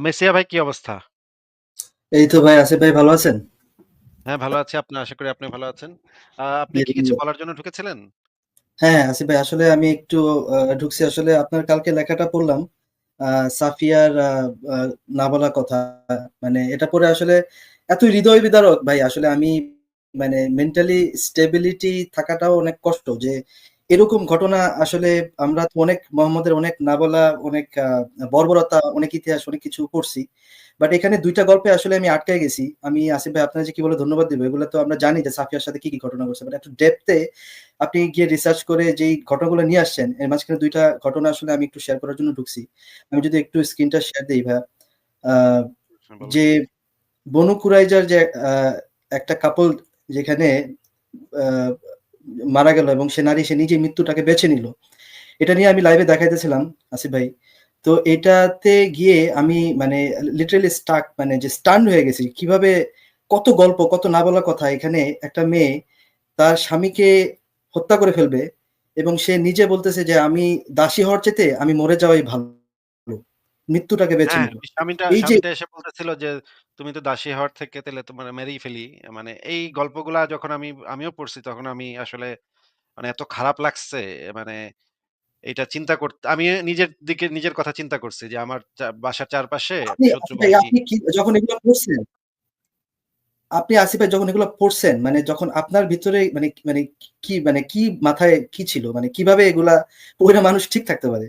Messiah ভাই কি অবস্থা? এই তো ভাই আসিফ ভাই ভালো আছেন? হ্যাঁ, ভালো আছি। আপনি আশা করি আপনি ভালো আছেন। আপনি কি কিছু বলার জন্য ঢুকেছিলেন? হ্যাঁ, আসিফ ভাই আসলে আমি একটু ঢুকছি আসলে আপনার কালকে লেখাটা পড়লাম। সাফিয়ার না বলা কথা। মানে এটা পড়ে আসলে এতই হৃদয় বিদারক ভাই আসলে আমি মানে মেন্টালি স্টেবিলিটি থাকাটাও অনেক কষ্ট যে এরকম ঘটনা আসলে আমরা অনেক মোহাম্মদের অনেক না বলা, অনেক বর্বরতা, অনেক ইতিহাস, অনেক কিছু পড়ছি। বাট এখানে দুইটা গল্পে আসলে আমি আটকায় গেছি। আমি আসিফ ভাই আপনার যে কি বলে ধন্যবাদ দিব এগুলো তো আমরা জানি যে সাফিয়ার সাথে কি, কি ঘটনা ঘটছে। বাট একটু ডেপথ এ আপনি গিয়ে রিসার্চ করে যেই ঘটনাগুলো নিয়ে আসছেন, এর মাঝখানে দুইটা ঘটনা আসলে আমি একটু শেয়ার করার জন্য ঢুকছি। আমি যদি একটু স্ক্রিনটা শেয়ার দিই ভাইয়া। আ হ্যাঁ, যে বনু কুরাইজার যে একটা কাপল যেখানে মারা গেল এবং সে নারী সে নিজেই মৃত্যুটাকে বেছে নিল। এটা নিয়ে আমি লাইভে দেখাইতেছিলাম আসিফ ভাই। তো এটাতে গিয়ে আমি মানে লিটারালি স্টাক মানে যে স্টান্ড হয়ে গেছি। কীভাবে কত গল্প, কত না বলা কথা এখানে একটা মেয়ে তার স্বামীকে হত্যা করে ফেলবে এবং সে নিজে বলতেছে যে, "আমি দাসী হওয়ার চেতে আমি মরে যাওয়াই ভালো।" মৃত্যুটাকে বেছে হ্যাঁ, নিল। এই যে এসে বলতেছিল যে, "তুমি তো দাসী হওয়ার থেকে তাহলে তোমার মেরেই ফেলি।" মানে এই গল্পগুলা যখন আমি আমিও পড়ছি তখন আমি আসলে মানে এত খারাপ লাগছে মানে এটা চিন্তা করতে আমি নিজের দিকে নিজের কথা চিন্তা করছি যে আমার বাসার চারপাশে যখন এগুলো পড়ছেন আপনি আসিফ যখন এগুলো পড়ছেন, মানে যখন আপনার ভিতরে মানে মানে কি মানে কি মাথায় কি ছিল? মানে কীভাবে এগুলা পইড়া মানুষ ঠিক থাকতে পারে?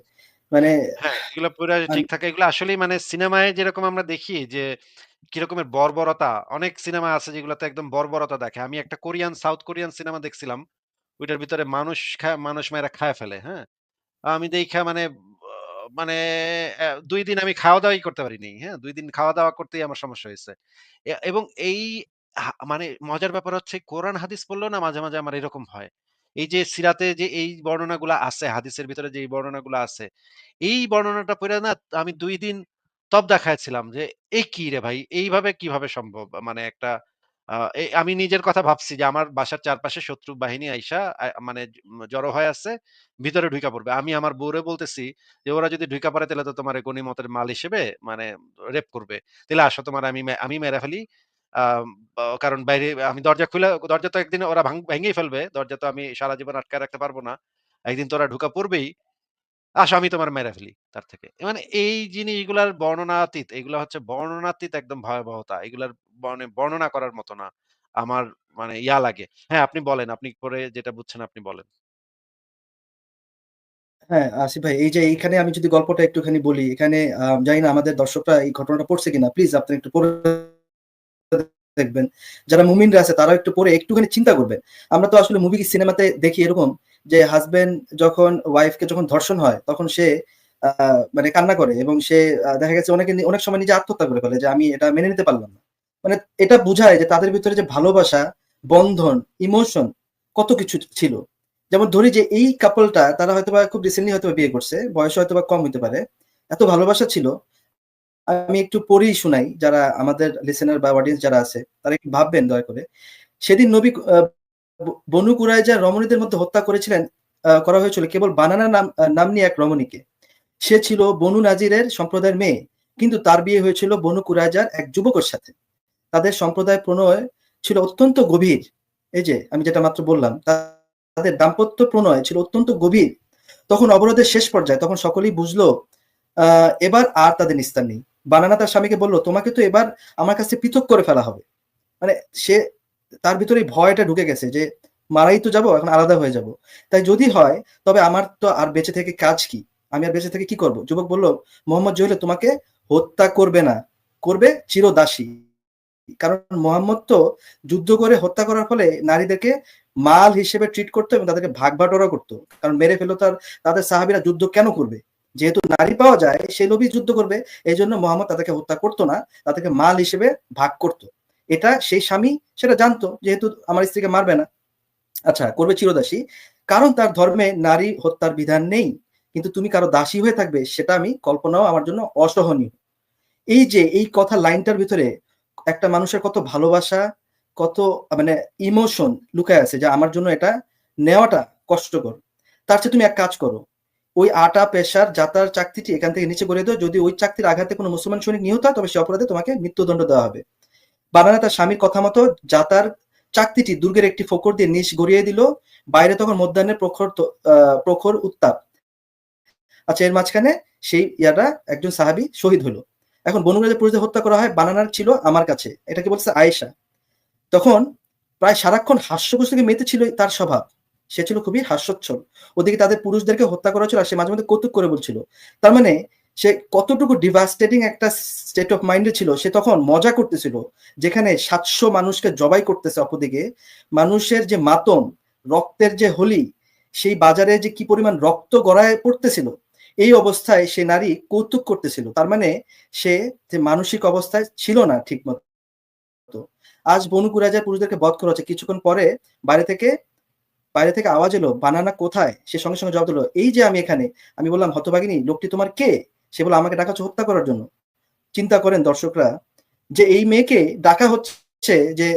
মানে হ্যাঁ, এগুলা পুরা ঠিক থাকে। এগুলো আসলেই মানে সিনেমায় যেরকম আমরা দেখি যে কি রকমের বর্বরতা, অনেক সিনেমা আছে যেগুলাতে একদম বর্বরতা দেখায়। আমি একটা কোরিয়ান, সাউথ কোরিয়ান সিনেমা দেখছিলাম। ওইটার ভিতরে মানুষ খা মানুষ মাইরা খায়া ফেলে, হ্যাঁ? আমি দেইখা মানে মানে ২ দিন আমি খাওয়া-দাওয়াই করতে পারি নাই, হ্যাঁ? ২ দিন খাওয়া-দাওয়া করতেই আমার সমস্যা হইছে। এ এবং এই হা মানে মজার ব্যাপার হচ্ছে কোরআন হাদিস পড়লেও না মাঝে, মাঝে আমার এরকম হয়। এই যে সিরাতে যে এই বর্ণনাগুলা আছে, হাদিসের ভিতরে যে এই বর্ণনাগুলা আছে, এই বর্ণনাটা পইড়া না আমি ২ দিন তব্দা খাইছিলাম যে, "এ কি রে ভাই? এইভাবে কীভাবে সম্ভব?" মানে একটা আমি নিজের কথা ভাবছি যে আমার বাসার চারপাশে শত্রু বাহিনী আইসা মানে জড়ো হয়ে আছে, ভিতরে ঢুকা পড়বে। আমি আমার বউরে বলতেছি যে, "ওরা যদি ঢুকা পড়ে তাহলে তো তোমারে গনিমতের মাল হিসেবে মানে রেপ করবে। তাহলে আসো তোমার আমি আমি মেরে ফেলি।" কারণ বাইরে আমি দরজা খুইলা দরজা তো একদিন ওরা ভেঙেই ফেলবে। দরজা তো আমি সারা জীবন আটকায় রাখতে পারব না। একদিন তো ওরা ঢুকা পড়বেই। আসো আমি তোমারে মেরে ফেলি তার থেকে। মানে এই জিনিসগুলার বর্ণনাতীত, এগুলা হচ্ছে বর্ণনাতীত একদম ভয়াবহতা। এগুলার মানে বর্ণনা করার মতো না। আমার মানে ইয়া লাগে। হ্যাঁ, আপনি বলেন। আপনি পরে যেটা বুঝছেন আপনি বলেন। হ্যাঁ, আসিফ ভাই এই যে এইখানে আমি যদি গল্পটা একটুখানি বলি, এখানে জানি না আমাদের দর্শকরা এই ঘটনাটা পড়ছে কিনা। প্লিজ আপনি একটু পড়ে দেখবেন। যারা মুমিনরা আছে তারাও একটু পরে একটুখানি চিন্তা করবেন। আমরা তো আসলে মুভি সিনেমাতে দেখি এরকম যে হাসব্যান্ড যখন ওয়াইফকে যখন ধর্ষণ হয় তখন সে মানে কান্না করে এবং সে দেখা গেছে অনেকে অনেক সময় নিজে আত্মহত্যা করে ফেলে যে আমি এটা মেনে নিতে পারলাম না। মানে এটা বুঝায় যে তাদের ভিতরে যে ভালোবাসা, বন্ধন, ইমোশন কত কিছু ছিল। যেমন ধরি যে এই কাপলটা তারা হয়তো বা খুব রিসেন্টলি হয়তোবা বিয়ে করছে। বয়স হয়তো বা কম হইতে পারে। এত ভালোবাসা ছিল আমি একটু পড়েই শুনাই যারা আমাদের লিসেনার বা অডিয়েন্স যারা আছে তারা একটু ভাববেন দয়া করে। সেদিন নবী বনু কুরাইজা রমণীদের মধ্যে হত্যা করেছিলেন করা হয়েছিল কেবল বানানা নাম আ নাম্নী এক রমণীকে। সে ছিল বনু নাজিরের সম্প্রদায়ের মেয়ে। কিন্তু তার বিয়ে হয়েছিল বনু কুরাইজার এক যুবকের সাথে। তাদের সম্প্রদায় প্রণয় ছিল অত্যন্ত গভীর। এই যে আমি যেটা মাত্র বললাম, তাদের দাম্পত্য প্রণয় ছিল অত্যন্ত গভীর। তখন অবরোধের শেষ পর্যায়ে তখন সকলেই বুঝলো এবার আর তাদের নিস্তার নেই। বানানা তার স্বামীকে বলল, "তোমাকে তো এবার আমার কাছে পৃথক করে ফেলা হবে।" মানে সে তার ভিতরে ভয়টা ঢুকে গেছে যে মারাই তো যাব, এখন আলাদা হয়ে যাব তাই যদি হয় তবে আমার তো আর বেঁচে থেকে কাজ কি? আমি আর বেঁচে থেকে কি করব? যুবক বলল, "মোহাম্মদ জহির তোমাকে হত্যা করবে না, করবে চিরদাসী।" কারণ মোহাম্মদ তো যুদ্ধ করে হত্যা করার ফলে নারীদেরকে মাল হিসেবে ট্রিট করতো এবং তাদেরকে ভাগ-বাটোয়ারা করত। কারণ মেরে ফেলল তার তাদের সাহাবীরা যুদ্ধ কেন করবে? যেহেতু নারী পাওয়া যায় সে লোভই যুদ্ধ করবে। এই জন্য মোহাম্মদ তাদেরকে হত্যা করতো না। তাদেরকে মাল হিসেবে ভাগ করত। এটা সেই স্বামী সেটা জানতো যেহেতু আমার স্ত্রীকে মারবে না। আচ্ছা করবে চিরদাসী। কারণ তার ধর্মে নারী হত্যার বিধান নেই। কিন্তু তুমি কারও দাসী হয়ে থাকবে সেটা আমি কল্পনাও আমার জন্য অসহনীয়। এই যে এই কথা লাইনটার ভিতরে একটা মানুষের কত ভালোবাসা, কত মানে ইমোশন লুকায় আছে যে আমার জন্য এটা নেওয়াটা কষ্টকর। তার চেয়ে তুমি এক কাজ করো। ওই আটা পেশার যাতার চাকতিটি এখান থেকে নিচে করে দাও। যদি ওই চাকতির আঘাতে কোনো মুসলমান সৈনিক নিহত হয়, তবে সে অপরাধে তোমাকে মৃত্যুদণ্ড দেওয়া হবে। বানানা তার স্বামীর কথা মতো যাতার চাকতিটি দুর্গের একটি ফোকর দিয়ে নিচ গড়িয়ে দিল। বাইরে তখন মধ্যাহ্নের প্রখর প্রখর উত্তাপ। আচ্ছা এর মাঝখানে সেই ইয়াটা একজন সাহাবি শহীদ হলো। এখন বনুরাজের পুরুষদের হত্যা করা হয়, বানানার ছিল আমার কাছে। এটাকে বলছে আয়েশা। তখন প্রায় সারাক্ষণ হাস্যপুস্তকে মেতে ছিল তার স্বভাব। সে ছিল খুবই হাস্যোচ্ছল। ওদিকে তাদের পুরুষদেরকে হত্যা করা ছিল আর সে মাঝে মধ্যে কৌতুক করে বলছিল। তার মানে সে কতটুকু ডিভাস্টেটিং একটা স্টেট অফ মাইন্ডে ছিল, সে তখন মজা করতেছিল, যেখানে সাতশো মানুষকে জবাই করতেছে অপদিকে মানুষের যে মাতম, রক্তের যে হোলি, সেই বাজারে যে কি পরিমাণ রক্ত গড়ায় পড়তেছিল, এই অবস্থায় সে নারী কৌতুক করতেছিল। তার মানে সে যে মানসিক অবস্থায় ছিল না ঠিক মতো আজ বনু কুরাজার পুরুষদেরকে বধ করা হচ্ছে কিছুক্ষণ পরে বাইরে থেকে বাইরে থেকে আওয়াজ এলো, বানানা কোথায়? সে সঙ্গে সঙ্গে জবাব দিল, এই যে আমি এখানে। আমি বললাম, হতভাগিনী, লোকটি তোমার কে? সে বলল, আমাকে ডাকা হচ্ছে হত্যা করার জন্য। চিন্তা করেন দর্শকরা যে এই মেয়েকে ডাকা হচ্ছে যে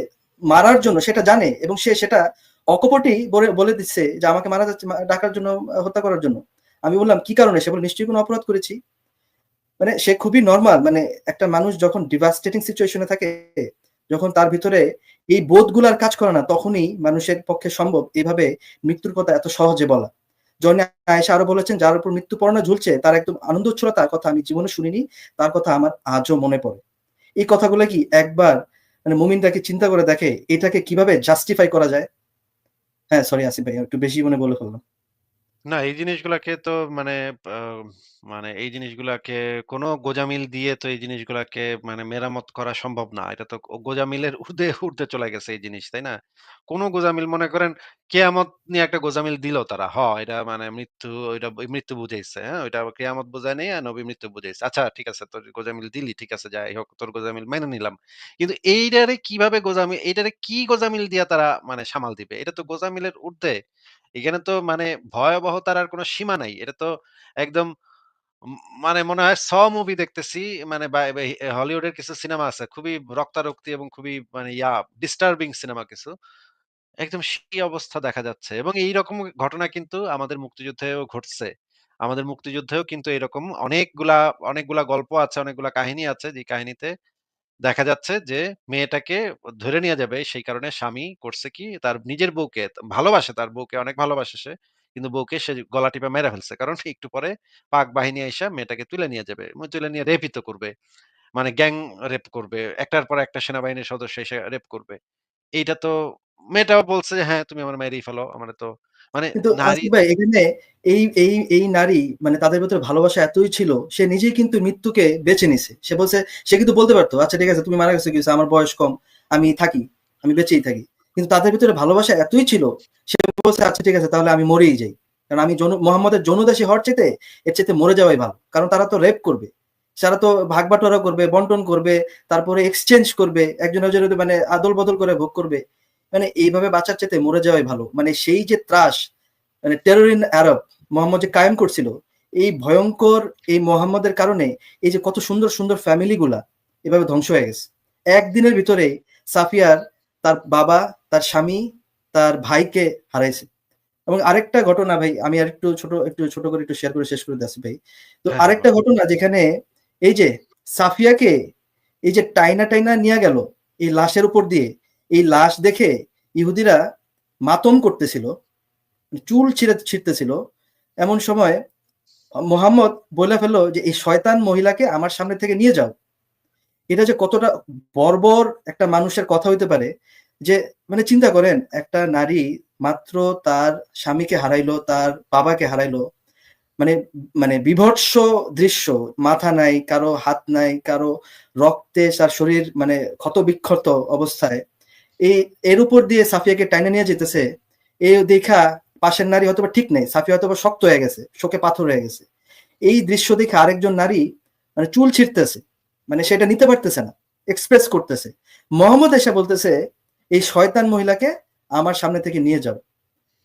মারার জন্য সেটা জানে এবং সে সেটা অকপটেই বলে বলে দিচ্ছে যে আমাকে মারা যাচ্ছে ডাকার জন্য, হত্যা করার জন্য। আমি বললাম, কি কারণে? সে বলে নিশ্চয়ই কোনো অপরাধ করেছি। মানে সে খুবই নর্মাল মানে একটা মানুষ যখন ডিভাস্টেটিং সিচুয়েশনে থাকে যখন তার ভিতরে এই বোধগুলার কাজ করে না, তখনই মানুষের পক্ষে সম্ভব এইভাবে মৃত্যুর কথা এত সহজে বলা। জনে আয়েশা আরও বলেছেন, যার উপর মৃত্যু পড়ানো ঝুলছে, তার একদম আনন্দ ছিল তার কথা আমি জীবনে শুনিনি, তার কথা আমার আজও মনে পড়ে। এই কথাগুলো কি একবার মানে মুমিনটাকে চিন্তা করে দেখে এটাকে কীভাবে জাস্টিফাই করা যায়? হ্যাঁ সরি আসিফ ভাই, একটু বেশি মনে বলে ফেললাম। না, এই জিনিসগুলাকে তো মানে মানে এই জিনিসগুলাকে কোনো গোজামিল দিয়ে তো এই জিনিসগুলাকে মানে মেরামত করা সম্ভব না। এটা তো গোজামিলের ঊর্ধ্বে ঊর্ধ্বে চলে গেছে এই জিনিস, তাই না? কোনো গোজামিল, মনে করেন কেয়ামত নিয়ে একটা গোজামিল দিল তারা, হ, এটা মানে মৃত্যু, ওইটা মৃত্যু বুঝাইছে হ্যাঁ? ওইটা কেয়ামত বোঝায় নেই আর নবী মৃত্যু বুঝাইছে। আচ্ছা ঠিক আছে, তোর গোজামিল দিলি, ঠিক আছে, যাই হোক, তোর গোজামিল মেনে নিলাম। কিন্তু এইটারে কীভাবে গোজামিল এইটারে কি গোজামিল দিয়া তারা মানে সামাল দিবে? এটা তো গোজামিলের ঊর্ধ্বে এখানে তো মানে ভয়াবহতার আর কোনো সীমা নাই। এটা তো একদম মানে মনে হয় 'স' মুভি দেখতেছি। মানে হলিউডের কিছু সিনেমা আছে। খুবই রক্তারক্তি এবং খুবই মানে ইয়া ডিস্টার্বিং সিনেমা কিছু। একদম সেই অবস্থা দেখা যাচ্ছে এবং এইরকম ঘটনা কিন্তু আমাদের মুক্তিযুদ্ধেও ঘটছে। আমাদের মুক্তিযুদ্ধেও কিন্তু এরকম অনেকগুলা অনেকগুলা গল্প আছে, অনেকগুলা কাহিনী আছে যে কাহিনীতে দেখা যাচ্ছে যে, মেয়েটাকে ধরে নিয়ে যাবে সেই কারণে স্বামী করছে কি, তার নিজের বউকে ভালোবাসে, তার বউকে অনেক ভালোবাসে সে, কিন্তু বউকে সে গলা টিপে মেরে ফেলছে। কারণ একটু পরে পাক বাহিনী এসে মেয়েটাকে তুলে নিয়ে যাবে তুলে নিয়ে রেপিত করবে মানে গ্যাং রেপ করবে, একটার পর একটা সেনাবাহিনীর সদস্য এসে রেপ করবে। এইটা তো মেয়েটাও বলছে যে হ্যাঁ তুমি আমার মেরেই ফেলো। আমার তো মানে নারী ভাই এখানে এই এই এই নারী মানে তাদের ভিতরে ভালোবাসা এতই ছিল সে নিজেই কিন্তু মৃত্যুকে বেছে নিছে। সে বলছে সে কিন্তু বলতে পারতো আচ্ছা ঠিক আছে তুমি মারা গেছো কি হইছে? আমার বয়স কম আমি থাকি আমি বেঁচেই থাকি। কিন্তু তাদের ভিতরে ভালোবাসা এতই ছিল সে বলছে আচ্ছা ঠিক আছে তাহলে আমি মরেই যাই। কারণ আমি জন মোহাম্মদের জনদাসী হওয়ার চেতে এর চেতে মরে যাওয়াই ভালো। কারণ তারা তো রেপ করবে তারা তো ভাগ বাটোয়ারা করবে বন্টন করবে তারপরে এক্সচেঞ্জ করবে একজন একজনের মানে আদল বদল করে ভোগ করবে মানে এইভাবে বাঁচার চেতে মরে যাওয়াই ভালো। মানে সেই যে ত্রাস মানে টেরর ইন আরব মোহাম্মদ যে কায়েম করছিল এই ভয়ঙ্কর এই মোহাম্মদের কারণে এই যে কত সুন্দর সুন্দর ফ্যামিলি গুলা এভাবে ধ্বংস হয়ে গেছে। একদিনের ভিতরে সাফিয়ার তার বাবা তার স্বামী তার ভাইকে হারাইছে। এবং আরেকটা ঘটনা ভাই আমি আর একটু ছোট একটু ছোট করে একটু শেয়ার করে শেষ করে দিচ্ছি ভাই। তো হ্যাঁ, আরেকটা ঘটনা যেখানে এই যে সাফিয়াকে এই যে টাইনা টাইনা নিয়ে গেল এই লাশের উপর দিয়ে এই লাশ দেখে ইহুদিরা মাতম করতেছিল চুল ছিঁড়ে, ছিঁড়তেছিল। এমন সময় মোহাম্মদ বলে ফেলল যে, এই শয়তান মহিলাকে আমার সামনে থেকে নিয়ে যাও। এটা যে কতটা বর্বর একটা মানুষের কথা হইতে পারে যে মানে চিন্তা করেন, একটা নারী মাত্র তার স্বামীকে হারাইলো, তার বাবাকে হারাইলো মানে মানে বিভৎস দৃশ্য, মাথা নাই, কারও হাত নাই, কারও রক্তে তার শরীর মানে ক্ষত বিক্ষত অবস্থায়। এই, এর উপর দিয়ে সাফিয়াকে টাইনে নিয়ে যেতেছে এই দেখা পাশের নারী হয়তোবা ঠিক নেই, সাফিয়া হয়তো শক্ত হয়ে গেছে, শোকে পাথর হয়ে গেছে। এই দৃশ্য দেখে আরেকজন নারী মানে চুল ছিঁড়তেছে মানে সেটা নিতে পারতেছে না এক্সপ্রেস করতেছে। মোহাম্মদ এসে বলতেছে, এই শয়তান মহিলাকে আমার সামনে থেকে নিয়ে যাও।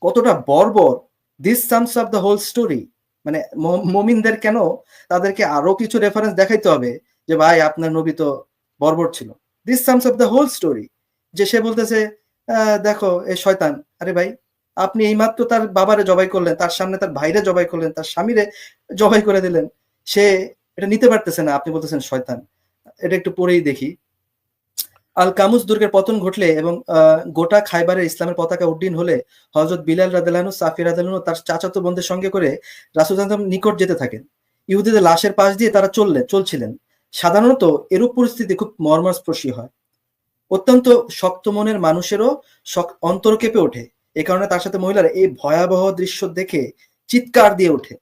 কতটা বর্বর। This sums of the whole story মানে মমিনদের কেন তাদেরকে আরও কিছু রেফারেন্স দেখাইতে হবে, যে ভাই, আপনার নবী তো বর্বর ছিল। This sums of the whole story যে সে বলতেছে "আহ, দেখো এ শয়তান। আরে ভাই আপনি এইমাত্র তার বাবারে জবাই করলেন তার সামনে তার ভাইরে জবাই করলেন তার স্বামীরে জবাই করে দিলেন সে এটা নিতে পারতেছে না। আপনি বলতেছেন শয়তান। এটা একটু পরেই দেখি। আল কামুস দুর্গের পতন ঘটলে এবং গোটা খাইবারে ইসলামের পতাকা উড্ডীন হলে হজরত বিলাল রাদেলানু সাফি রাদেলানু তার চাচাতো বোনদের সঙ্গে করে রাসুল নিকট যেতে থাকেন। ইহুদিদের লাশের পাশ দিয়ে তারা চললে চলছিলেন। সাধারণত এরূপ পরিস্থিতি খুব মর্মস্পর্শী হয়। অত্যন্ত শক্ত মনের মানুষেরও অন্তর কেঁপে ওঠে। এ কারণে তার সাথে মহিলারা এই ভয়াবহ দৃশ্য দেখে চিৎকার দিয়ে ওঠে।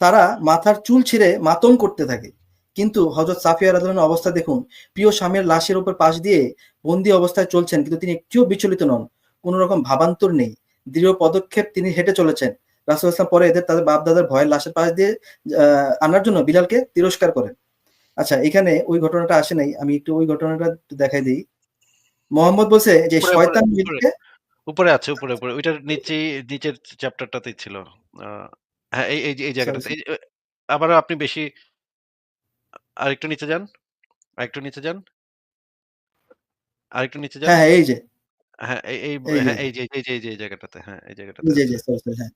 তারা মাথার চুল ছিঁড়ে মাতম করতে থাকে। কিন্তু হজরত সাফিয়া রাদিয়াল্লাহু অবস্থা দেখুন, প্রিয় স্বামীর লাশের উপর পাশ দিয়ে বন্দি অবস্থায় চলছেন, কিন্তু তিনি একটিও বিচলিত নন। কোনো রকম ভাবান্তর নেই। দৃঢ় পদক্ষেপ তিনি হেঁটে চলেছেন। রাসুল ইসলাম পরে এদের তাদের বাপ দাদার ভয়ের লাশের পাশ দিয়ে আনার জন্য বিলালকে তিরস্কার করেন। আচ্ছা এখানে ওই ঘটনাটা আসে নাই। আমি একটু ওই ঘটনাটা দেখাই দিই। মোহাম্মদ বলছে যে শয়তান উপরে, উপরে। আছে উপরে উপরে। ওইটার নিচেই নিচের চ্যাপ্টারটাতেই ছিল। হ্যাঁ এই এই এই জায়গাটাতে। এই আবারও আপনি বেশি আরেকটু নিচে যান। আরেকটু নিচে যান। আরেকটু নিচে যান। হ্যাঁ এই যে। হ্যাঁ এই এই এই যে। হ্যাঁ এই যে এই যে এই জায়গাটাতে। হ্যাঁ এই জায়গাটাতে জি জি sorry, হ্যাঁ।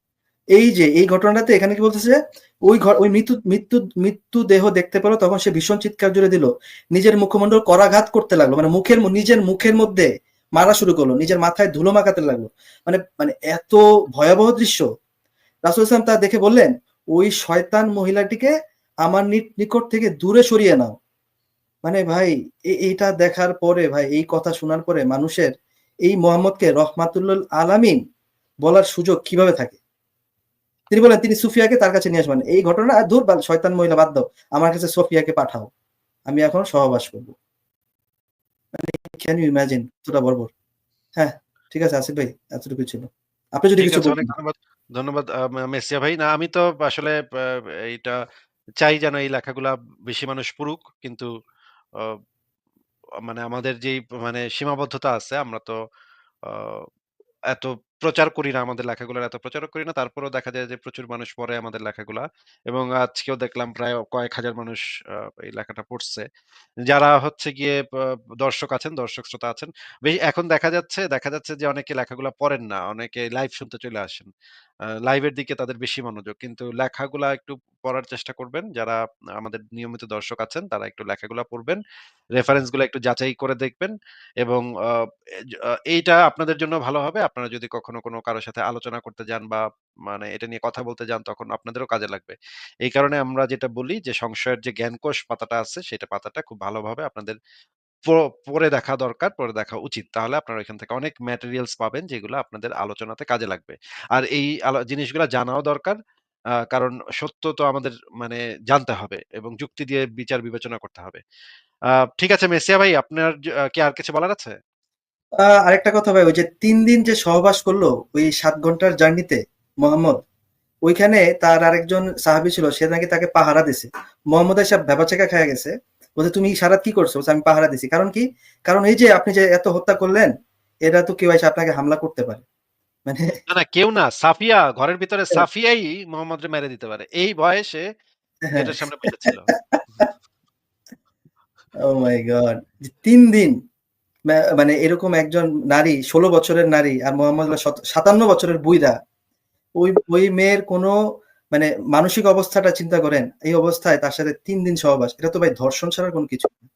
এই যে, এই ঘটনাটাতে এখানে কি বলতেছে? ওই ঘর ওই মৃত্যু মৃত্যু মৃত্যু দেহ দেখতে পেল, তখন সে ভীষণ চিৎকার জুড়ে দিল। নিজের মুখমণ্ডল করাঘাত করতে লাগল। মানে মুখের নিজের মুখের মধ্যে মারা শুরু করল। নিজের মাথায় ধুলো মাখাতে লাগল। মানে মানে এত ভয়াবহ দৃশ্য। রাসুল ইসলাম তা দেখে বললেন, ওই শয়তান মহিলাটিকে আমার নিকট থেকে দূরে সরিয়ে নাও। মানে ভাই এইটা দেখার পরে ভাই, এই কথা শোনার পরে মানুষের এই মোহাম্মদকে রহমাতুল্লাহ আলামিন বলার সুযোগ কীভাবে থাকে? তিনি বলেন তিনি সুফিয়াকে তার কাছে নিয়ে আসবেন। এই ঘটনা দূর শয়তান মহিলা বাদ দাও আমার কাছে সোফিয়াকে পাঠাও আমি এখন সহবাস করব। মানে ক্যান ইউ ইমাজিন কতটা বর্বর। হ্যাঁ ঠিক আছে আসিফ ভাই এতটুকু ছিল। আপনি যদি কিছু বলতেন। ধন্যবাদ ধন্যবাদ মেসিয়া ভাই। না আমি তো আসলে এইটা চাই যেন এই লেখাগুলা বেশি মানুষ পড়ুক কিন্তু আহ, মানে আমাদের যেই মানে সীমাবদ্ধতা আছে আমরা তো আহ, এত প্রচার করি না আমাদের লেখাগুলোর, এত প্রচার করি না। তারপরেও দেখা যায় যে প্রচুর মানুষ পড়ে আমাদের লেখাগুলা এবং আজকেও দেখলাম প্রায় কয়েক হাজার মানুষ এই লেখাটা পড়ছে। যারা হচ্ছে গিয়ে দর্শক আছেন, দর্শক শ্রোতা আছেন, বেশ- এখন দেখা যাচ্ছে দেখা যাচ্ছে যে অনেকে লেখাগুলা পড়েন না, অনেকে লাইভ শুনতে চলে আসেন। লাইভের দিকে তাদের বেশি মনোযোগ, কিন্তু লেখাগুলা একটু পড়ার চেষ্টা করবেন। যারা আমাদের নিয়মিত দর্শক আছেন, তারা একটু লেখাগুলা পড়বেন রেফারেন্সগুলো একটু যাচাই করে দেখবেন এবং এইটা আপনাদের জন্য ভালো হবে। আপনারা যদি কখনো কোনো কারোর সাথে আলোচনা করতে যান বা মানে এটা নিয়ে কথা বলতে যান, তখন আপনাদেরও কাজে লাগবে। এই কারণে আমরা যেটা বলি যে, সংশয়ের যে জ্ঞানকোষ পাতাটা আছে, সেটা পাতাটা খুব ভালোভাবে আপনাদের প- পড়ে দেখা দরকার, পড়ে দেখা উচিত। তাহলে আপনারা এখান থেকে অনেক ম্যাটেরিয়ালস পাবেন, যেগুলো আপনাদের আলোচনাতে কাজে লাগবে। আর এই জিনিসগুলো জানাও দরকার কারণ সত্য তো আমাদের মানে জানতে হবে এবং যুক্তি দিয়ে বিচার বিবেচনা করতে হবে। ঠিক আছে মেসিয়া ভাই, আপনার কি আর কিছু বলার আছে? আরেকটা কথা ভাই ওই যে তিন দিন যে সহবাস করল ওই সাত ঘণ্টার জার্নিতে মোহাম্মদ ওইখানে তার আরেকজন সাহাবী ছিল সে নাকি তাকে পাহারা দিছে। মোহাম্মদ এসব ভেবাচেকা খেয়ে গেছে বলছে তুমি সারা কি করছ? বলছে, আমি পাহারা দিছি। কারণ কি? কারণ এই যে আপনি যে এত হত্যা করলেন এরা তো কেউ এসে আপনাকে হামলা করতে পারে। মানে না না কেউ না সাফিয়া ঘরের ভিতরে সাফিয়াই মোহাম্মদ মেরে দিতে পারে। এই বয়সে হ্যাঁ। গেটের সামনে বসেছিল মাই গড তিন দিন। মানে এরকম একজন নারী ষোলো বছরের নারী আর মোহাম্মদ সাতান্ন বছরের বুইরা ওই ওই মেয়ের কোনো মানে মানসিক অবস্থাটা চিন্তা করেন এই অবস্থায় তার সাথে তিন দিন সহবাস এটা তো ভাই ধর্ষণ ছাড়া কোনো কিছু না।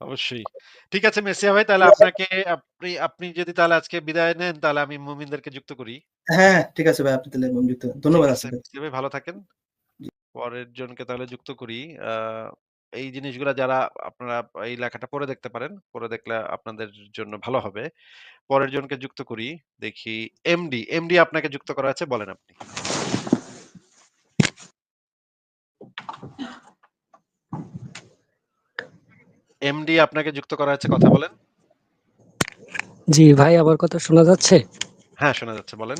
অবশ্যই। ঠিক আছে মেসিয়া ভাই তাহলে আপনাকে আপনি আপনি যদি তাহলে আজকে বিদায় নেন তাহলে আমি মুমিনদেরকে যুক্ত করি। হ্যাঁ ঠিক আছে ভাই আপনি তাহলে বন্ধুত্ব ধন্যবাদ ভাই ভালো থাকেন। পরের জনকে তাহলে যুক্ত করি। এই জিনিসগুলা যারা আপনারা এই লেখাটা পড়ে দেখতে পারেন পড়ে দেখলে আপনাদের জন্য ভালো হবে। পরের জনকে যুক্ত করি দেখি এমডি এমডি আপনাকে যুক্ত করা আছে বলেন আপনি। এমডি আপনাকে যুক্ত করা আছে কথা বলেন। জি ভাই আমার কথা শোনা যাচ্ছে? হ্যাঁ শোনা যাচ্ছে বলেন।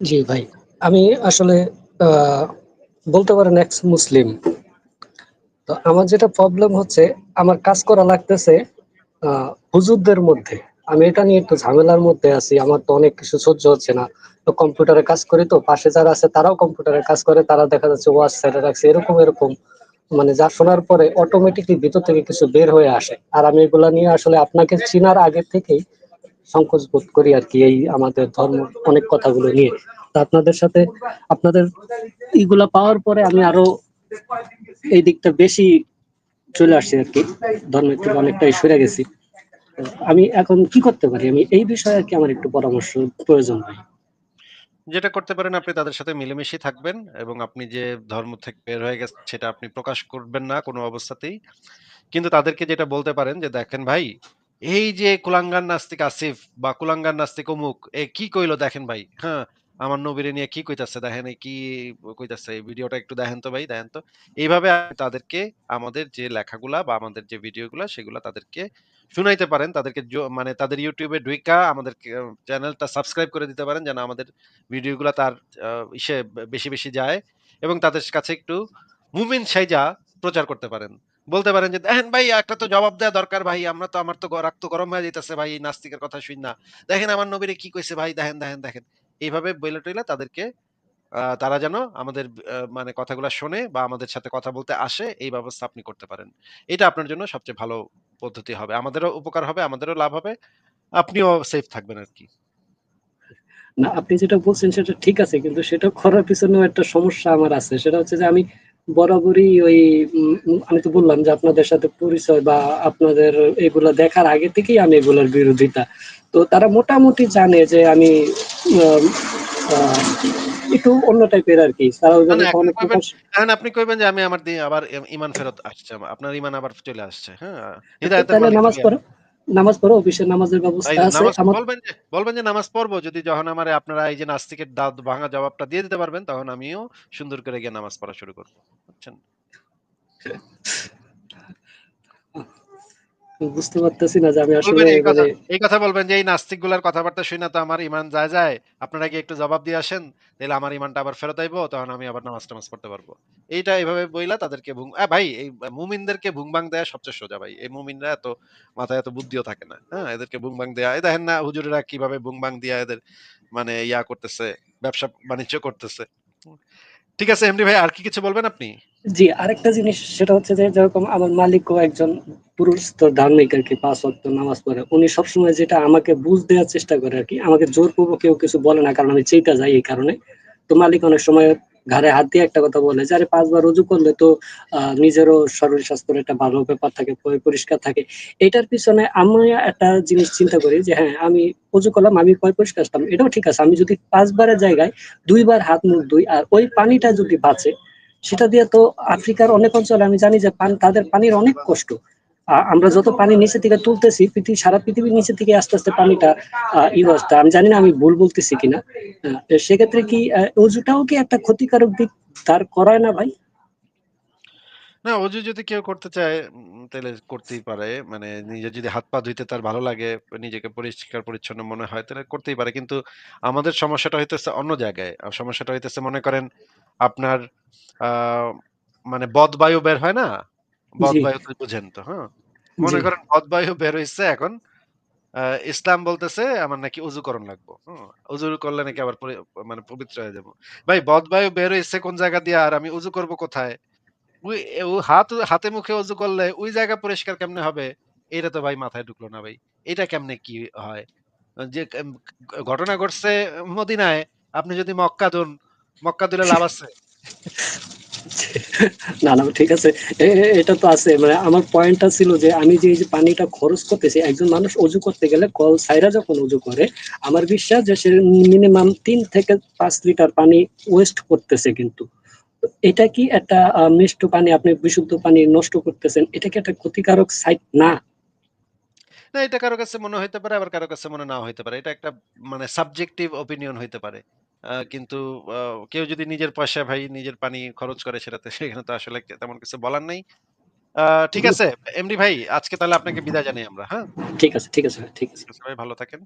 জি ভাই আমি আসলে বলতে পারেন এক্স মুসলিম তো আমার যেটা প্রবলেম হচ্ছে, আমার কাজ করা লাগতেছে হুজুরদের মধ্যে। আমি এটা নিয়ে একটু ঝামেলার মধ্যে আছি, আমার তো অনেক কিছু সহ্য হচ্ছে না। তো কম্পিউটারে কাজ করি তো, পাশে যারা আছে তারাও কম্পিউটারে কাজ করে, তারা দেখা যাচ্ছে ওয়াজ সাইডে রাখছে, এরকম এরকম। মানে যা শোনার পরে অটোমেটিকলি ভিতর থেকে কিছু বের হয়ে আসে। আর আমি এগুলা নিয়ে আসলে আপনাকে চিনার আগে থেকেই সংকোচ বোধ করি আর কি, এই আমাদের ধর্ম, অনেক কথাগুলো নিয়ে। আপনাদের সাথে, আপনাদের এইগুলা পাওয়ার পরে আমি আরও এই দিকটা বেশি চলে আসছি আর কি অনেকটাই সরে গেছি আমি এখন কি করতে পারি আমি এই বিষয়ে আর কি আমার একটু পরামর্শ প্রয়োজন ভাই যেটা করতে পারেন আপনি তাদের সাথে মিলেমিশে থাকবেন এবং আপনি যে ধর্ম থেকে বের হয়ে গেছেন সেটা আপনি প্রকাশ করবেন না কোনো অবস্থাতেই। কিন্তু তাদেরকে যেটা বলতে পারেন যে, "দেখেন ভাই, এই যে কুলাঙ্গার নাস্তিক আসিফ বা কুলাঙ্গার নাস্তিক অমুক, এ কি কইলো দেখেন ভাই, হ্যাঁ? আমার নবীরে নিয়ে কি কইতাছে দেখেন, কি কইতাছে এই ভিডিওটা একটু দেখেন তো ভাই, দেখেন তো।" এইভাবে তাদেরকে আমাদের যে লেখাগুলা বা আমাদের যে ভিডিওগুলা সেগুলা তাদেরকে শুনাইতে পারেন। তাদেরকে মানে তাদের ইউটিউবে ঢুইকা আমাদের চ্যানেলটা সাবস্ক্রাইব করে দিতে পারেন যেন আমাদের ভিডিওগুলা তার ইসে বেশি, বেশি যায় এবং তাদের কাছে একটু মুমিন সাইজা প্রচার করতে পারেন। বলতে পারেন যে, "দেখেন ভাই একটা তো জবাব দেওয়া দরকার ভাই। আমরা তো আমার তো গ রাগ তো গরম হয়ে যাইতেছে ভাই নাস্তিকের কথা শুন না দেখেন আমার নবীরে কি কইছে ভাই দেখেন, দেখেন, দেখেন।" এইভাবে বইলা টইলা তাদেরকে তারা যেন আমাদের মানে কথাগুলা শোনে বা আমাদের সাথে কথা বলতে আসে এই ব্যবস্থা আপনি করতে পারেন। এটা আপনার জন্য সবচেয়ে ভালো পদ্ধতি হবে। আমাদেরও উপকার হবে, আমাদেরও লাভ হবে। আপনিও সেফ থাকবেন আরকি। না আপনি যেটা বলছেন সেটা ঠিক আছে। কিন্তু সেটা করার পিছনেও একটা সমস্যা আমার আছে। সেটা হচ্ছে যে আমি বরাবরই ওই আমি তো বললাম যে আপনাদের সাথে পরিচয় বা আপনাদের এগুলা দেখার আগে থেকেই আমি এগুলার বিরোধিতা। তো তারা মোটামুটি জানে যে আমি একটু অন্য টাইপের। তারা ওইভাবে কখনো প্রকাশ এখন আপনি কইবেন যে আমি আমার দিয়ে আবার ইমান ফেরত আসছে। আপনার ইমান আবার চলে আসছে। হ্যাঁ? তাহলে নামাজ পড়ো। নামাজ পড়ো অফিসের নামাজের ব্যবস্থা আছে। বলবেন যে বলবেন যে নামাজ পড়ব যদি যখন আমারে আপনারা এই যে নাস্তিকের দাঁত ভাঙা জবাবটা দিয়ে দিতে পারবেন তখন আমিও সুন্দর করে গিয়ে নামাজ পড়া শুরু করব। বুঝছেন? বুঝতে পারতেছি না যে আমি আসলে এই কথা মানে এই কথা বলবেন যে এই নাস্তিকগুলার কথাবার্তা শুইনা তো আমার ইমান যায়, যায়। আপনারা কি একটু জবাব দিয়ে আসেন? তাইলে আমার ইমানটা আবার ফেরত আইবো তখন আমি আবার নামাজ-টামাজ পড়তে পারব। এইটা এভাবে বইলা তাদেরকে ভুং ভাই এই মুমিনদেরকে ভুং-ভাং দেয়া সবচেয়ে সোজা ভাই। এই মুমিনরা এত মাথায় এত বুদ্ধিও থাকে না। হ্যাঁ? এদেরকে ভুং-ভাং দেয়া এই দেখেন না হুজুরেরা কীভাবে ভুং-ভাং দিয়া এদের মানে ইয়া করতেছে, ব্যবসা-বাণিজ্য করতেছে। ঠিক আছে এমডি ভাই আর কি কিছু বলবেন আপনি? জি, আরেকটা জিনিস সেটা হচ্ছে যে যেরকম আমার মালিকও একজন পুরুষ তো ধার্মিক আরকি ৫ ওয়াক্ত নামাজ পড়ে। উনি সবসময় যেটা আমাকে বুঝ দেওয়ার চেষ্টা করে আর কি আমাকে জোরপূর্বক কেউ কিছু বলে না কারণ আমি চেইতা যাই এই কারণে। তো মালিক অনেক সময় ঘাড়ে হাত দিয়ে একটা কথা বলে যে, "আরে ৫ বার ওযু করলে তো নিজেরও শরীর স্বাস্থ্যের একটা ভালো ব্যাপার থাকে, পরি পরিষ্কার থাকে।" এটার পিছনে আমি একটা জিনিস চিন্তা করি যে হ্যাঁ, আমি ওযু করলাম, আমি পয় পরিষ্কার আসলাম। এটাও ঠিক আছে। আমি যদি ৫ বারের জায়গায় দুইবার হাত মুখ ধুই আর ওই পানিটা যদি বাঁচে, সেটা দিয়ে তো আফ্রিকার অনেক অঞ্চলে আমি জানি যে পান তাদের পানির অনেক কষ্ট। আমরা যত পানি নিচে থেকে তুলতেছি, পৃথিবী সারা পৃথিবীর নিচে থেকে আস্তে, আস্তে পানিটা ই হচ্ছে। আমি জানি না আমি ভুল বলতেছি কিনা। সেক্ষেত্রে কি ওযুটাও কি একটা ক্ষতিকারক দিক দাঁড় করায় না ভাই? না অজু যদি কেউ করতে চায় তাইলে করতেই পারে। মানে নিজে যদি হাত-পা ধুইতে তার ভালো লাগে, নিজেকে পরিষ্কার-পরিচ্ছন্ন মনে হয় তাহলে করতেই পারে। কিন্তু আমাদের সমস্যাটা হইতেছে অন্য জায়গায়। সমস্যাটা হইতেছে মনে করেন আপনার মানে বদবায়ু বের হয় না? জি। বদবায়ু তো বুঝেন তো, হ্যাঁ? মনে। করেন বদবায়ু বের হইছে এখন ইসলাম বলতেছে আমার নাকি উযু করণ লাগবো। উযু করলে নাকি আবার মানে পবিত্র হয়ে যাব। ভাই বদবায়ু বের হইছে কোন জায়গা দিয়ে আর আমি উযু করব কোথায়? ওই হাত হাতে মুখে অজু করলে ওই জায়গা পরিষ্কার কেমনে হবে? এটা তো ভাই মাথায় ঢুকলো না ভাই। এটা কেমনে কি হয়? যে ঘটনা ঘটছে মদিনায়, আপনি যদি মক্কা ধুন, মক্কা ধুলে লাভ আছে? না, না ঠিক আছে। এটা তো আছে। মানে আমার পয়েন্টটা ছিল যে আমি যে এই যে পানিটা খরচ করতেছি, একজন মানুষ অজু করতে গেলে কল ছাইড়া যখন অজু করে, আমার বিশ্বাস যে সে মিনিমাম ৩ থেকে ৫ লিটার পানি ওয়েস্ট করতেছে কিন্তু। এটা কি একটা মিষ্ট পানি আপনি বিশুদ্ধ পানি নষ্ট করতেছেন। এটা কি একটা ক্ষতিকারক সাইট না? না এটা কারও কাছে মনে হইতে পারে, আবার কারও কাছে মনে নাও হইতে পারে। এটা একটা মানে সাবজেক্টিভ ওপিনিয়ন হইতে পারে। কিন্তু কেউ যদি নিজের পয়সা ভাই নিজের পানি খরচ করে সেটাতে সেখানে তো আসলে তেমন কিছু বলার নাই। ঠিক আছে এমডি ভাই আজকে তাহলে আপনাকে বিদায় জানাই আমরা, হ্যাঁ? ঠিক আছে, ঠিক আছে ঠিক আছে। সবাই ভালো থাকেন।